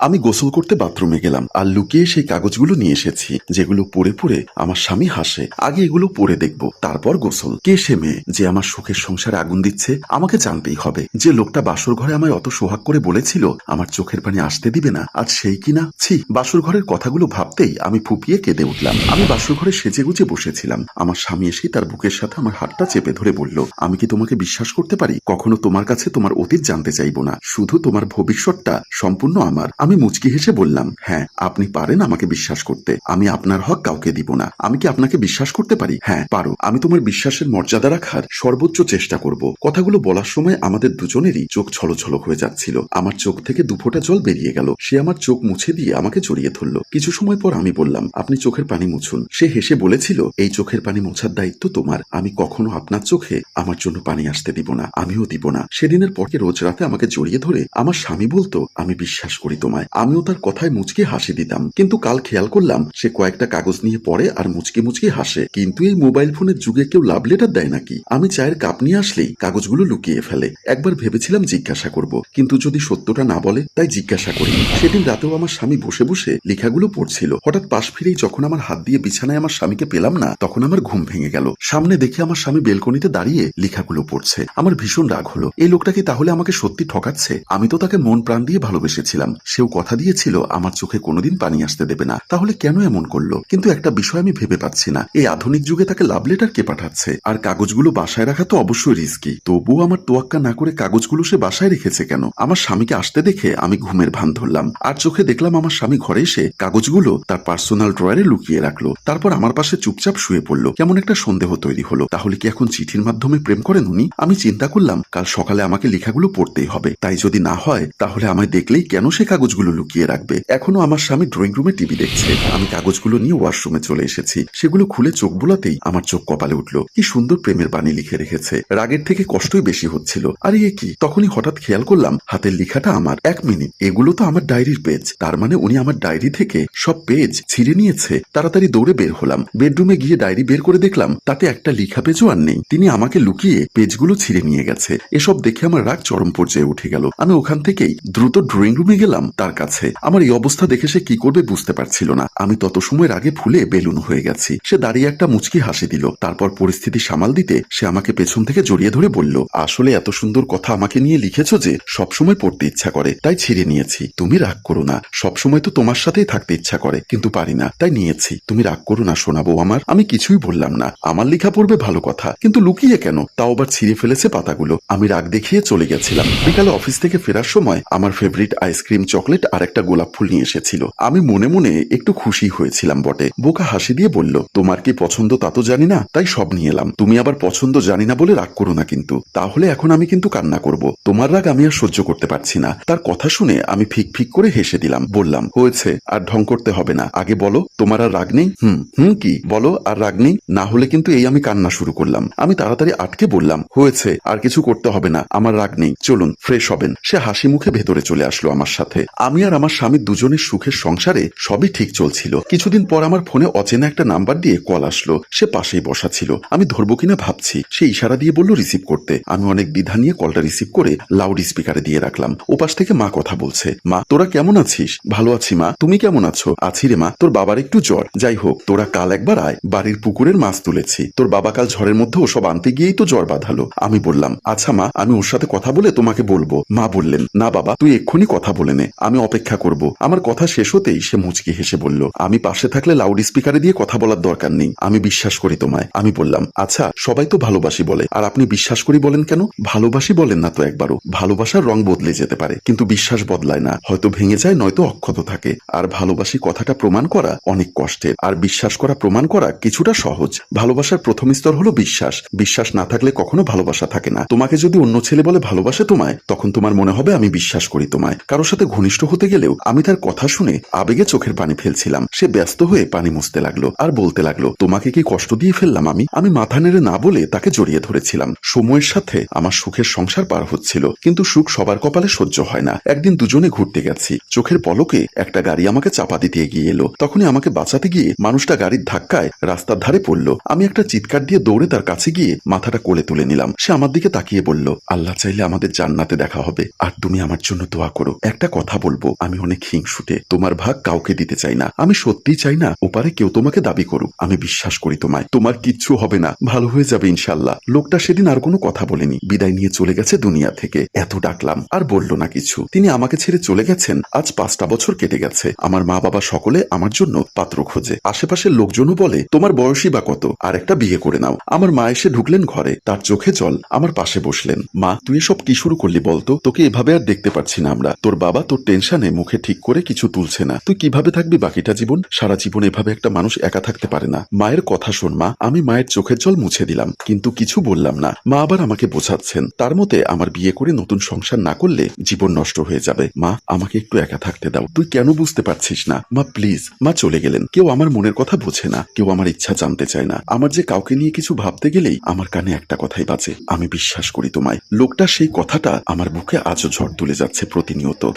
আমি গোসল করতে বাথরুমে গেলাম আর লুকিয়ে সেই কাগজগুলো নিয়ে এসেছি, যেগুলো পড়ে পড়ে আমার স্বামী হাসে। আগে এগুলো পড়ে দেখব, তারপর গোসল। কে সে মেয়ে যে আমার সুখের সংসারে আগুন দিচ্ছে, আমাকে জানতেই হবে। যে লোকটা বাসর ঘরে আমায় অত সোহাগ করে বলেছিল, আমার চোখের পানি আসতে দিবে না, আজ সেই কিনা ছি, বাসর ঘরের কথাগুলো ভাবতেই আমি ফুপিয়ে কেঁদে উঠলাম। আমি বাসর ঘরে সেজে গুজে বসেছিলাম। আমার স্বামী এসেই তার বুকের সাথে আমার হাতটা চেপে ধরে বলল, আমি কি তোমাকে বিশ্বাস করতে পারি? কখনো তোমার কাছে তোমার অতীত জানতে চাইব না। শুধু তোমার ভবিষ্যৎটা সম্পূর্ণ আমার। আমি মুচকি হেসে বললাম হ্যাঁ আপনি পারেন আমাকে বিশ্বাস করতে। আমি আপনার হক কাউকে দিব না। আমি কি আপনাকে বিশ্বাস করতে পারি? হ্যাঁ পারো। আমি তোমার বিশ্বাসের মর্যাদা রাখার সর্বোচ্চ চেষ্টা করব। কথাগুলো বলার সময় আমাদের দুজনেরই চোখ ছলছল হয়ে যাচ্ছিল। আমার চোখ থেকে দুফোঁটা জল বেরিয়ে গেল। সে আমার চোখ মুছে দিয়ে আমাকে জড়িয়ে ধরলো। কিছু সময় পর আমি বললাম, আপনি চোখের পানি মুছুন। সে হেসে বলেছিল, এই চোখের পানি মোছার দায়িত্ব তোমার। আমি কখনো আপনার চোখে আমার জন্য পানি আসতে দিব না। আমিও দিব না। সেদিনের পরকে রোজ রাতে আমাকে জড়িয়ে ধরে আমার স্বামী বলতো, আমি বিশ্বাস করি তোমায় আমিও তার কথায় মুচকি হাসি দিতাম। কিন্তু কাল খেয়াল করলাম, সে কয়েকটা কাগজ নিয়ে পড়ে আর মুচকি মুচকি হাসে। কিন্তু এই মোবাইল ফোনের যুগে কেউ লাভ লেটার দেয় নাকি? আমি চায়ের কাপ নিয়ে আসলেই কাগজগুলো লুকিয়ে ফেলে। একবার ভেবেছিলাম জিজ্ঞাসা করব, কিন্তু যদি সত্যটা না বলে, তাই জিজ্ঞাসা করি। সেদিন রাতেও আমার স্বামী বসে বসে লেখাগুলো পড়ছিল। হঠাৎ পাশ ফিরেই যখন আমার হাত দিয়ে বিছানায় আমার স্বামীকে পেলাম না, তখন আমার ঘুম ভেঙে গেল। সামনে দেখে আমার স্বামী বেলকনিতে দাঁড়িয়ে লেখাগুলো পড়ছে। আমার ভীষণ রাগ হলো। এই লোকটা কি তাহলে আমাকে সত্যি ঠকাচ্ছে? আমি তো তাকে মন প্রাণ দিয়ে ভালোবেসেছিলাম। সেও কথা দিয়েছিল, আমার চোখে কোনোদিন পানি আসতে দেবে না। তাহলে কেন এমন করল? কিন্তু একটা বিষয় আমি ভেবে পাচ্ছি না। এই আধুনিক যুগে তাকে লাভ লেটার কে পাঠাচ্ছে? আর কাগজগুলো বাসায় রাখা তো অবশ্যই রিস্কি তবুও আমার তোয়াক্কা না করে কাগজগুলো সে বাসায় রেখেছে কেন? আমার স্বামীকে আসতে দেখে আমি ঘুমের ভান ধরলাম। আর চোখে দেখলাম আমার স্বামী ঘরে এসে কাগজগুলো তার পার্সোনাল ড্রয়ারে লুকিয়ে রাখল। তারপর আমার পাশে চুপচাপ শুয়ে পড়ল। কেমন একটা সন্দেহ তৈরি হলো। তাহলে কি এখন চিঠির মাধ্যমে প্রেম করেন উনি? আমি চিন্তা করলাম, কাল সকালে আমাকে লেখাগুলো পড়তেই হবে। তাই যদি না হয়, তাহলে আমায় দেখলেই কেন সে কাগজগুলো লুকিয়ে রাখবে। এখনও আমার স্বামী ড্রয়িং রুমে টিভি দেখছে। আমি কাগজগুলো নিয়ে ওয়াশরুমে চলে এসেছি। সেগুলো খুলে চোখ বোলাতেই আমার চোখ কপালে উঠল। কি সুন্দর প্রেমের বাণী লিখে রেখেছে। রাগের থেকে কষ্টই বেশি হচ্ছিল। আর এ কি? তখনই হঠাৎ খেয়াল করলাম, হাতের লেখাটা আমার। এক মিনিট। এগুলো তো আমার ডায়েরির পেজ তার মানে উনি আমার ডায়েরি থেকে সব পেজ ছিঁড়ে নিয়েছে। তাড়াতাড়ি দৌড়ে বের হলাম। বেডরুমে গিয়ে ডায়েরি বের করে দেখলাম, তাতে একটা লেখা পেজও আর নেই। তিনি আমাকে লুকিয়ে পেজগুলো ছিঁড়ে নিয়ে গেছে। এসব দেখে আমার রাগ চরম পর্যায়ে উঠে গেল। আমি ওখান থেকেই দ্রুত ড্রয়িং রুমে গেলাম। তার কাছে। আমার এই অবস্থা দেখে সে কি করবে বুঝতে পারছিল না। আমি তত সময়ের আগে ফুলে বেলুন হয়ে গেছি। সে দাঁড়িয়ে একটা মুচকি হাসি দিল। তারপর পরিস্থিতি সামাল দিতে সে আমাকে পেছন থেকে জড়িয়ে ধরে বলল, আসলে এত সুন্দর কথা আমাকে নিয়ে লিখেছ যে সবসময় পড়তে ইচ্ছা করে, তাই ছিঁড়ে নিয়েছি। তুমি রাগ করো না। সবসময় তো তোমার সাথেই থাকতে ইচ্ছা করে, কিন্তু পারি না, তাই নিয়েছি। তুমি রাগ করো না, শোনাবো আমার। আমি কিছুই বললাম না। আমার লেখা পড়বে ভালো কথা, কিন্তু লুকিয়ে কেন? তাও আবার ছিঁড়ে ফেলেছে পাতাগুলো। আমি রাগ দেখিয়ে চলে গেছিলাম। বিকালে অফিস থেকে ফেরার সময় আমার ফেভারিট আইসক্রিম চকলেট আর একটা গোলাপ ফুল নিয়ে এসেছিল। আমি মনে মনে একটু খুশি হয়েছিলাম বটে। বোকা হাসি দিয়ে বলল, তোমার কি পছন্দ তা তো জানি না, তাই সব নিয়ে এলাম। তুমি আবার পছন্দ জানি না বলে রাগ করো না কিন্তু। তাহলে এখন আমি কিন্তু কান্না করব। তোমার রাগ আমি আর সহ্য করতে পারছি না। তার কথা শুনে আমি ফিক ফিক করে হেসে দিলাম। বললাম, হয়েছে, আর ঢং করতে হবে না। আগে বলো, তোমার আর রাগ নেই? হুম হুম কি? বলো, আর রাগ নেই? না হলে কিন্তু এই আমি কান্না শুরু করলাম। আমি তাড়াতাড়ি আটকে বললাম, হয়েছে, আর কিছু করতে হবে না, আমার রাগ নেই। চলুন, ফ্রেশ হবেন। সে হাসি মুখে ভেতরে চলে আসলো আমার সাথে। আমি আর আমার স্বামী দুজনের সুখের সংসারে সবই ঠিক চলছিল। কিছুদিন পর আমার ফোনে অচেনা একটা নাম্বার দিয়ে কল আসলো। সে পাশেই বসা ছিল। আমি ধরবো কিনা ভাবছি। সে ইশারা দিয়ে বলল রিসিভ করতে। আমি অনেক বিধা নিয়ে কলটা রিসিভ করে লাউড স্পিকারে দিয়ে রাখলাম। ওপাশ থেকে মা কথা বলছে। মা, তোরা কেমন আছিস? ভালো আছি মা। তুমি কেমন আছো? আছি রে মা। তোর বাবার একটু জ্বর। যাই হোক, তোরা কাল একবার আয়। বাড়ির পুকুরের মাছ তুলেছি। তোর বাবা কাল ঝড়ের মধ্যে ওসব আনতে গিয়েই তো জ্বর বাঁধালো। আমি বললাম আচ্ছা মা, আমি ওর সাথে কথা বলে তোমাকে বলব। মা বললেন, না বাবা, তুই এক্ষুনি কথা বলে নে। আমি অপেক্ষা করব। আমার কথা শেষ হতেই সে মুচকি হেসে বলল, আমি পাশে থাকলে লাউড স্পিকারে দিয়ে কথা বলার দরকার নেই। আমি বিশ্বাস করি তোমায়। আমি বললাম আচ্ছা সবাই তো ভালোবাসি বলে। আর আপনি বিশ্বাস করি বলেন কেন? ভালোবাসি বলেন না তো একবারও। ভালোবাসার রং বদলে যেতে পারে, কিন্তু বিশ্বাস বদলায় না। হয়তো ভেঙে যায়, নয়তো অক্ষত থাকে। আর ভালোবাসি কথাটা প্রমাণ করা অনেক কষ্টের। আর বিশ্বাস করা প্রমাণ করা কিছুটা সহজ। ভালোবাসার প্রথম স্তর হলো বিশ্বাস। বিশ্বাস না থাকলে কখনো ভালোবাসা থাকে না। তোমাকে যদি অন্য ছেলে বলে ভালোবাসে তোমায়, তখন তোমার মনে হবে আমি বিশ্বাস করি তোমায়। কারোর সাথে ঘনিষ্ঠ হতে গেলেও আমি তার কথা শুনে আবেগে চোখের পানি ফেলছিলাম। সে ব্যস্ত হয়ে পানি মুছতে লাগল আর বলতে লাগল, তোমাকে কি কষ্ট দিয়ে ফেললাম আমি? আমি মাথা নেড়ে না বলে তাকে জড়িয়ে ধরেছিলাম। সময়ের সাথে আমার সুখের সংসার পার হচ্ছিল, কিন্তু সুখ সবার কপালে সহ্য হয় না। একদিন দুজনে ঘুরতে গেছি। চোখের পলকে একটা গাড়ি আমাকে চাপা দিতে এগিয়ে এলো। তখনই আমাকে বাঁচাতে গিয়ে মানুষটা গাড়ির ধাক্কায় রাস্তার ধারে পড়ল। আমি একটা চিৎকার দিয়ে দৌড়ে তার কাছে গিয়ে মাথাটা কোলে তুলে নিলাম। সে আমার দিকে তাকিয়ে বলল, আল্লাহ চাইলে আমাদের জান্নাতে দেখা হবে। আর তুমি আমার জন্য দোয়া করো। একটা কথা বলব, আমি অনেক হিংসুটে। তোমার ভাগ কাউকে দিতে চাই না। আমি সত্যিই চাই না, ওপারে কেউ তোমাকে দাবি করুক। আমি বিশ্বাস করি তোমায়। তোমার কিচ্ছু হবে না। ভালো হয়ে যাবে ইনশাল্লাহ লোকটা সেদিন আর কোনো কথা বলেনি। বিদায় নিয়ে চলে গেছে দুনিয়া থেকে। এত ডাকলাম। আর বলল না কিছু। তিনি আমাকে ছেড়ে চলে গেছেন। আজ পাঁচটা বছর কেটে গেছে। আমার মা বাবা সকলে আমার জন্য পাত্র খোঁজে। আশেপাশের লোকজনও বলে, তোমার বয়সী বা কত? আর একটা বিয়ে করে নাও। আমার মা এসে ঢুকলেন ঘরে। তার চোখে জল। আমার পাশে বসলেন। মা, তুই এসব কি শুরু করলি বলতো? তোকে এভাবে আর দেখতে পাচ্ছি না আমরা। তোর বাবা তোর টেনশনে মুখে ঠিক করে কিছু তুলছে না। তুই কীভাবে থাকবি বাকিটা জীবন? সারা জীবন এভাবে একটা মানুষ একা থাকতে পারে না। মায়ের কথা শোন, মা। আমি মায়ের চোখের জল মুছে দিলাম, কিন্তু কিছু বললাম না। মা আবার আমাকে বোঝাচ্ছেন। তার মতে আমার বিয়ে করে নতুন সংসার না করলে জীবন নষ্ট হয়ে যাবে। মা, আমাকে একটু একা থাকতে দাও। তুই কেন বুঝতে পারছিস না? মা, প্লিজ। মা চলে গেলেন। কেউ আমার মনের কথা বোঝে না। কেউ আমার ইচ্ছা জানতে চায় না। আমার যে কাউকে নিয়ে কিছু ভাবতে গেলেই আমার কানে একটা কথাই বাজে। আমি বিশ্বাস করি তোমায়। লোকটা সেই কথাটা আমার বুকে আজও ঝড় তুলে যাচ্ছে প্রতিনিয়ত।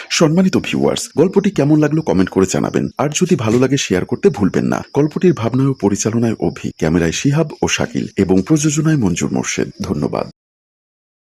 সম্মানিত ভিউয়ার্স গল্পটি কেমন লাগল কমেন্ট করে জানাবেন। আর যদি ভালো লাগে শেয়ার করতে ভুলবেন না। গল্পটির ভাবনায় ও পরিচালনায় অভি, ক্যামেরায় শিহাব ও শাকিল এবং প্রযোজনায় মঞ্জুর মোর্শেদ। ধন্যবাদ।